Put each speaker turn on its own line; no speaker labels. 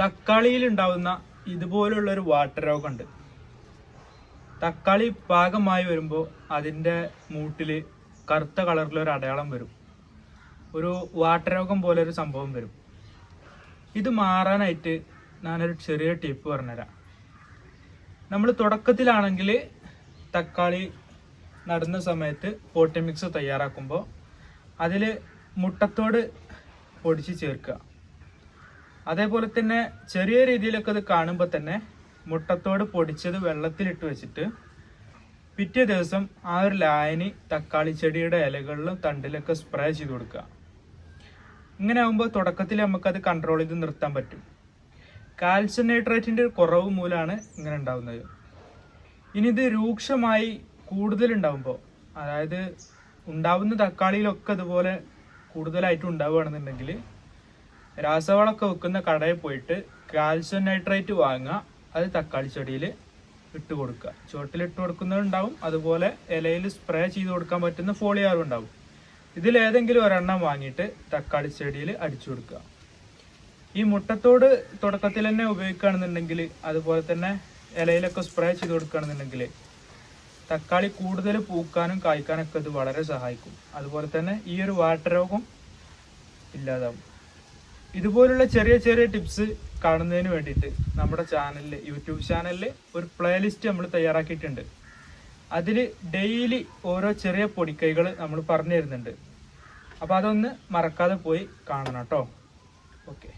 തക്കാളിയിൽ ഉണ്ടാവുന്ന ഇതുപോലുള്ള ഒരു വാട്ടർ രോഗമുണ്ട് തക്കാളി പാകമായി വരുമ്പോൾ അതിന്റെ മൂട്ടിൽ കറുത്ത കളറിലൊരു അടയാളം വരും. ഒരു വാട്ടർ രോഗം പോലെ ഒരു സംഭവം വരും. ഇത് മാറാനായിട്ട് ഞാനൊരു ചെറിയ ടിപ്പ് പറഞ്ഞുതരാം. നമ്മൾ തുടക്കത്തിലാണെങ്കിൽ തക്കാളി നടുന്ന സമയത്ത് പോട്ടി മിക്സ് തയ്യാറാക്കുമ്പോൾ അതിൽ മുട്ടത്തോട് പൊടിച്ച് ചേർക്കുക. അതേപോലെ തന്നെ ചെറിയ രീതിയിലൊക്കെ അത് കാണുമ്പോൾ തന്നെ മുട്ടത്തോട് പൊടിച്ചത് വെള്ളത്തിലിട്ട് വെച്ചിട്ട് പിറ്റേ ദിവസം ആ ഒരു ലായനി തക്കാളി ചെടിയുടെ ഇലകളിലും തണ്ടിലൊക്കെ സ്പ്രേ ചെയ്ത് കൊടുക്കുക. ഇങ്ങനെ ആകുമ്പോൾ തുടക്കത്തിൽ നമുക്കത് കൺട്രോൾ ചെയ്ത് നിർത്താൻ പറ്റും. കാൽസ്യം നൈട്രേറ്റിന്റെ കുറവ് മൂലമാണ് ഇങ്ങനെ ഉണ്ടാകുന്നത് ഇനി ഇത് രൂക്ഷമായി കൂടുതലുണ്ടാകുമ്പോൾ അതായത് ഉണ്ടാവുന്ന തക്കാളിയിലൊക്കെ അതുപോലെ കൂടുതലായിട്ട് ഉണ്ടാവുകയാണെന്നുണ്ടെങ്കിൽ രാസവളമൊക്കെ വെക്കുന്ന കടയിൽ പോയിട്ട് കാൽസ്യം നൈട്രേറ്റ് വാങ്ങുക. അത് തക്കാളി ചെടിയിൽ ഇട്ട് കൊടുക്കുക. ചുവട്ടിൽ ഇട്ട് കൊടുക്കുന്നതുണ്ടാവും അതുപോലെ ഇലയിൽ സ്പ്രേ ചെയ്ത് കൊടുക്കാൻ പറ്റുന്ന ഫോളിയാറും ഉണ്ടാവും. ഇതിലേതെങ്കിലും ഒരെണ്ണം വാങ്ങിയിട്ട് തക്കാളി ചെടിയിൽ അടിച്ചു കൊടുക്കുക. ഈ മുട്ടത്തോട് തുടക്കത്തിൽ തന്നെ ഉപയോഗിക്കുകയാണെന്നുണ്ടെങ്കിൽ അതുപോലെ തന്നെ ഇലയിലൊക്കെ സ്പ്രേ ചെയ്ത് കൊടുക്കുകയാണെന്നുണ്ടെങ്കിൽ തക്കാളി കൂടുതൽ പൂക്കാനും കായ്ക്കാനൊക്കെ ഇത് വളരെ സഹായിക്കും. അതുപോലെ തന്നെ ഈ ഒരു വാട്ടർ രോഗം ഇല്ലാതാവും. ഇതുപോലുള്ള ചെറിയ ചെറിയ ടിപ്സ് കാണുന്നതിന് വേണ്ടിയിട്ട് നമ്മുടെ ചാനലിൽ യൂട്യൂബ് ചാനലിൽ ഒരു പ്ലേലിസ്റ്റ് നമ്മൾ തയ്യാറാക്കിയിട്ടുണ്ട്. അതിൽ ഡെയിലി ഓരോ ചെറിയ പൊടിക്കൈകൾ നമ്മൾ പറഞ്ഞു തരുന്നുണ്ട്. അപ്പോൾ അതൊന്ന് മറക്കാതെ പോയി കാണണം കേട്ടോ. ഓക്കെ